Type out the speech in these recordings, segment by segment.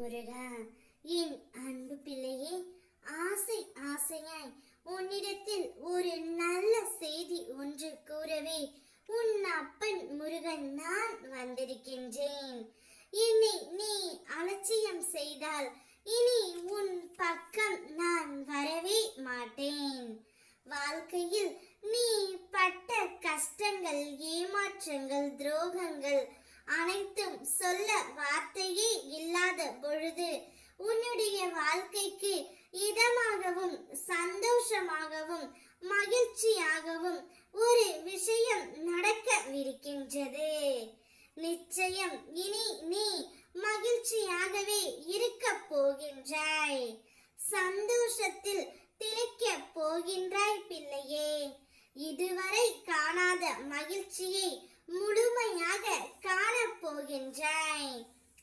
முருகா என் அன்பு பிள்ளையே ஆசை ஆசையாய் உன்னிடத்தில் ஒரு நல்ல செய்தி ஒன்று கூறவே உன் அப்பன் முருகன் நான் வந்திருக்கின்றேன். என்னை நீ அலட்சியம் செய்தால் இனி உன் பக்கம் நான் வரவே மாட்டேன். வாழ்க்கையில் நீ பட்ட கஷ்டங்கள் ஏமாற்றங்கள் துரோகங்கள் அனைத்தும் சொல்ல வார்த்தையே இல்லாத பொழுது உன்னுடைய வாழ்க்கைக்கு இதமாகவும் சந்தோஷமாகவும் மகிழ்ச்சியாகவும் ஒரு விஷயம் நடக்கவிருக்கின்றது. நிச்சயம் இனி நீ மகிழ்ச்சியாகவே இருக்க போகின்றாய். சந்தோஷத்தில் திளைக்க போகின்றாய் பிள்ளையே. இதுவரை காணாத மகிழ்ச்சியை முழுமையாக போகின்றேன்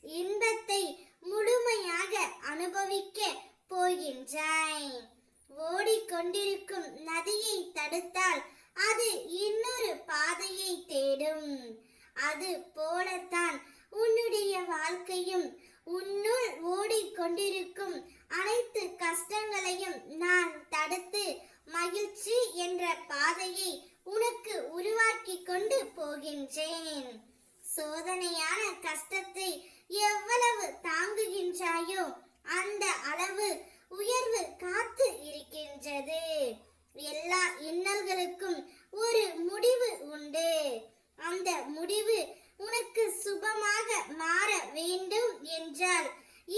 இன்பத்தை முழுமையாக அனுபவிக்க போகின்றேன் ஓடிக்கொண்டிருக்கும் நதியை தடுத்தால் அது இன்னொரு பாதையை தேடும். அது போலத்தான் உன்னுடைய வாழ்க்கையும் உன்னுள் ஓடிக்கொண்டிருக்கும் அனைத்து கஷ்டங்களையும் நான் தடுத்து மகிழ்ச்சி என்ற பாதையை உனக்கு உருவாக்கி கொண்டு போகின்றேன். சோதனையான கஷ்டத்தை எவ்வளவு தாங்குகின்றாயோ அந்த அளவு உயர்வு காத்து இருக்கின்றது. எல்லா இன்னல்களுக்கும் ஒரு முடிவு உண்டு. அந்த முடிவு உனக்கு சுபமாக மாற வேண்டும் என்றால்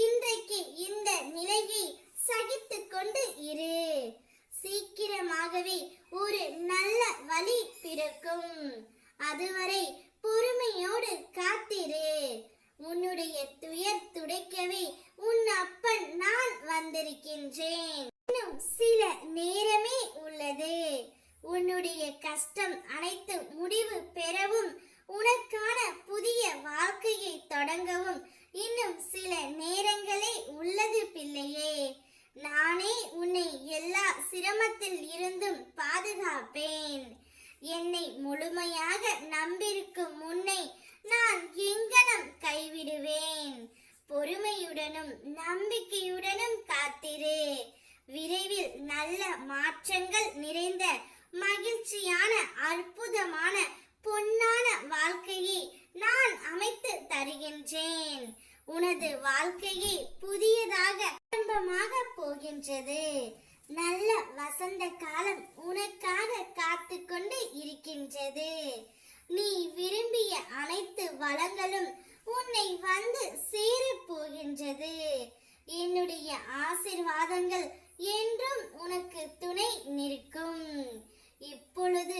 இன்றைக்கு இந்த நிலையை சகித்துக் கொண்டு இரு. சீக்கிரமாகவே ஒரு நல்ல வழி பிறக்கும். அதுவரை பொறுமையோடு காத்திரு. உன்னுடைய துயர் துடைக்கவே உன் அப்பன் நான் வந்திருக்கின்றேன். இன்னும் சில நேரமே உள்ளது. உன்னுடைய கஷ்டம் அனைத்து முடிவு பெறவும் உனக்கான புதிய வாழ்க்கையை தொடங்கவும் இன்னும் சில நேரங்களே உள்ளது பிள்ளையே. நானே உன்னை எல்லா சிரமத்தில் இருந்தும் என்னை முழுமையாக நம்பிருக்கும் முன்னை நான் எங்கனம் கைவிடுவேன். பொறுமையுடனும் நம்பிக்கையுடனும் காத்திரு. விரைவில் நல்ல மாற்றங்கள் நிறைந்த மகிழ்ச்சியான அற்புதமான பொன்னான வாழ்க்கையை நான் அமைத்து தருகின்றேன். உனது வாழ்க்கையை புதியதாக ஆரம்பமாக போகின்றது. நல்ல வசந்த காலம் உனக்காக காத்து கொண்டு இருக்கின்றது. நீ விரும்பிய அனைத்து வளங்களும் உன்னை வந்து சேரப் போகின்றது. என்னுடைய ஆசிர்வாதங்கள் என்றும் உனக்கு துணை நிற்கும். இப்பொழுது